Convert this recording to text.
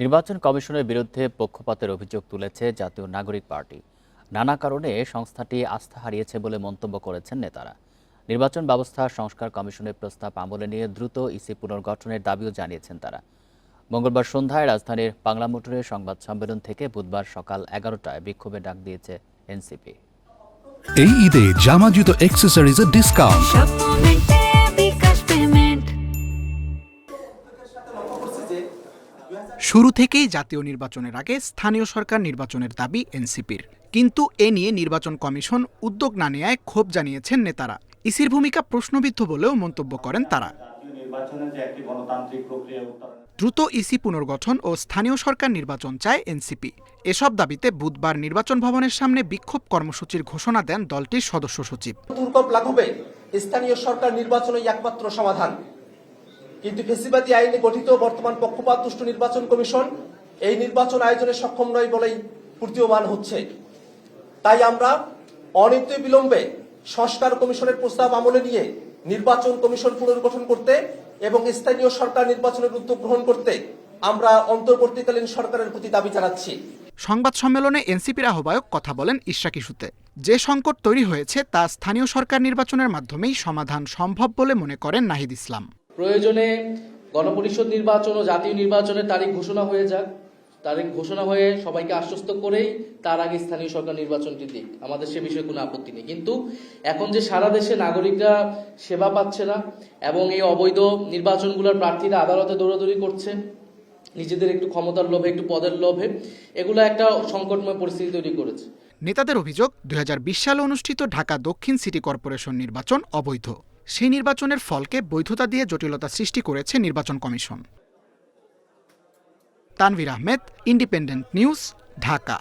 নির্বাচন কমিশনের বিরুদ্ধে পক্ষপাতের অভিযোগ তুলেছে জাতীয় নাগরিক পার্টি। নানা কারণে সংস্থাটি আস্থা হারিয়েছে বলে মন্তব্য করেছেন নেতারা। নির্বাচন ব্যবস্থা সংস্কার কমিশনের প্রস্তাব আমলে নিয়ে দ্রুত ইসি পুনর্গঠনের দাবিও জানিয়েছেন তারা। মঙ্গলবার সন্ধ্যায় রাজধানীর বাংলা মোটরে সংবাদ সম্মেলন থেকে বুধবার সকাল এগারোটায় বিক্ষোভে ডাক দিয়েছে এনসিপি। এই ঈদে জামা জুতো অ্যাক্সেসরিজের ডিসকাউন্ট শুরু থেকেই জাতীয় নির্বাচনের আগে স্থানীয় সরকার নির্বাচনের দাবি এনসিপির। কিন্তু এ নিয়ে নির্বাচন কমিশন উদ্যোগ না নেয়ায় ক্ষোভ জানিয়েছেন নেতারা। ইসির ভূমিকা প্রশ্নবিদ্ধ বলেও মন্তব্য করেন তারা। দ্রুত ইসি পুনর্গঠন ও স্থানীয় সরকার নির্বাচন চায় এনসিপি। এসব দাবিতে বুধবার নির্বাচন ভবনের সামনে বিক্ষোভ কর্মসূচির ঘোষণা দেন দলটির সদস্য সচিব। স্থানীয় সরকার নির্বাচনই একমাত্র সমাধান। কিন্তু ফেসিবাদী আইনে গঠিত বর্তমান পক্ষপাত দুষ্ট নির্বাচন কমিশন এই নির্বাচন আয়োজনে সক্ষম নয় বলেই প্রতীয়মান হচ্ছে। তাই আমরা অনিত্য বিলম্বে সংস্কার কমিশনের প্রস্তাব আমলে নিয়ে নির্বাচন কমিশন পুনর্গঠন করতে এবং স্থানীয় সরকার নির্বাচনের উদ্যোগ গ্রহণ করতে আমরা অন্তর্বর্তীকালীন সরকারের প্রতি দাবি জানাচ্ছি। সংবাদ সম্মেলনে এনসিপির আহ্বায়ক কথা বলেন ইশরাক ইস্যুতে। যে সংকট তৈরি হয়েছে তা স্থানীয় সরকার নির্বাচনের মাধ্যমেই সমাধান সম্ভব বলে মনে করেন নাহিদ ইসলাম। প্রয়োজনে গণপরিষদ নির্বাচন ও জাতীয় নির্বাচনের তারিখ ঘোষণা হয়ে যাক। তারিখ ঘোষণা হয়ে সবাইকে আশ্বস্ত করেই তার আগে স্থানীয় সরকার নির্বাচনটি দিক। আমাদের সে বিষয়ে কোনো আপত্তি নেই। কিন্তু এখন যে সারা দেশে নাগরিকরা সেবা পাচ্ছে না এবং এই অবৈধ নির্বাচনগুলোর প্রার্থীরা আদালতে দৌড়াদৌড়ি করছে, নিজেদের একটু ক্ষমতার লোভে, একটু পদের লোভে, এগুলো একটা সংকটময় পরিস্থিতি তৈরি করেছে। নেতাদের অভিযোগ, দুই হাজার বিশ সালে অনুষ্ঠিত ঢাকা দক্ষিণ সিটি কর্পোরেশন নির্বাচন অবৈধ। সেই নির্বাচনের ফলকে বৈধতা দিয়ে জটিলতা সৃষ্টি করেছে নির্বাচন commission. Tanvir Ahmed Independent News Dhaka.